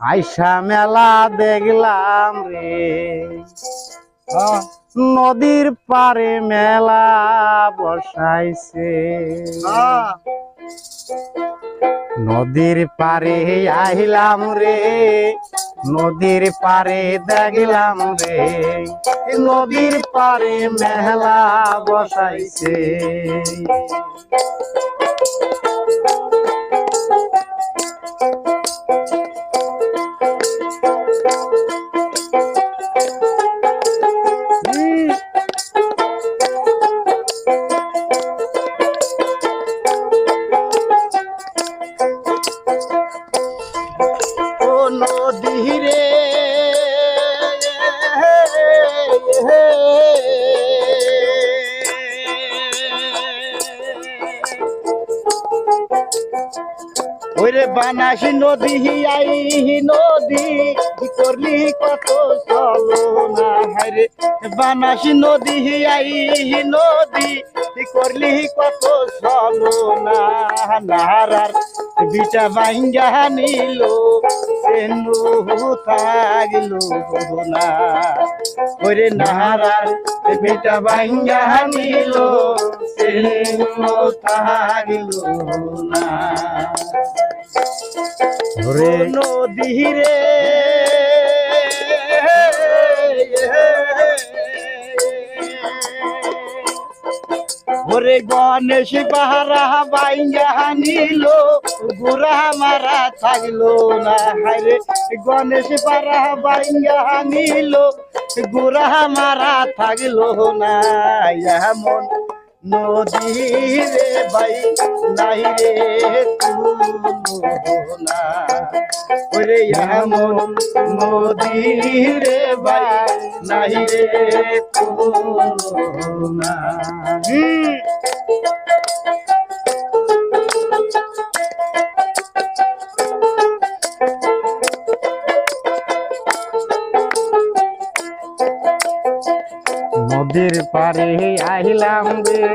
আইসা মেলা দেখলাম রে। নদীর পারে মেলা বসাইছে। নদীর পারে আইলাম রে, নদীর পারে দেখলাম রে। নদীর পারে মেলা বসাইছে। ওরে বানাসি নদী আই নদী করলি কত চলো না হরে বানাসি নদী আই নদী কি করলি কত নাহারার বিটা বাইঙ্গা নিল থাকল না। ওরে নাহারার বিটা বাইঙ্গা নিল থাকল না। নদী রে ওরে গণেশ বাহারা বাইঙ্গা নিল গুড়া মারা থাকল না। হারে গণেশ বাহারা বাইঙ্গা নিল গুড়া মারা থাকল না। এমন নদী রে বাই নাই রে তুলনা ওরে এমন নদী রে বাই নাই রে তুলনা নদীর পারে আহিলাম রে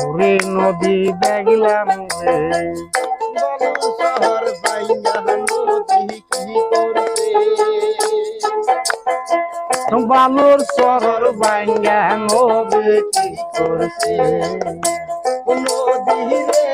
ওরে নদী দেখলাম রে। শহর বাইঙ্গা নদী কি করছে বালুর শহর বাইঙ্গা নদী কি করছে নদী রে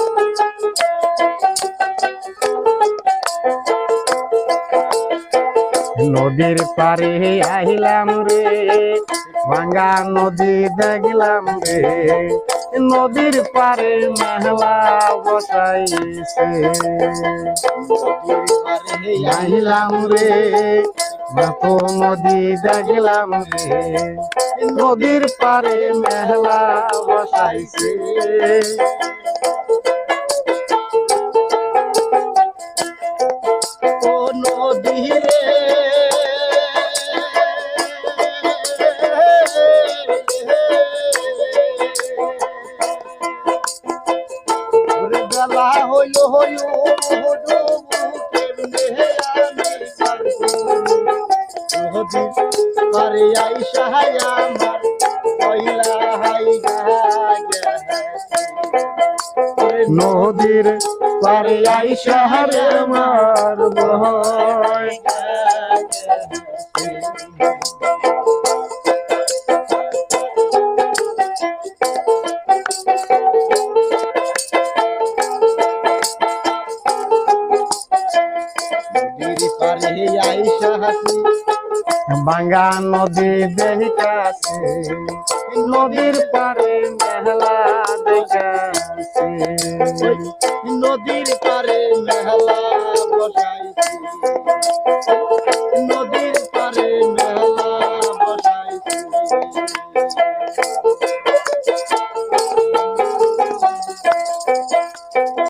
নদীর পারে আহিলাম রে, ভাঙ্গা নদী দেখলাম রে। নদীর পারে মেহলা বসাইছে। আহিলাম রে মাত নদী দেখলাম রে। নদীর পারে মেহলা বসাইছে। পারে আইসা আমার পয়লা হাই নদীর পারে আইসা রে আমার আইসা হাসি বাঙ্গা নদী মেহলা দেখাছে নদীর পারে মেহলা বসাইছি নদীর পারে মেহলা বসাইছি।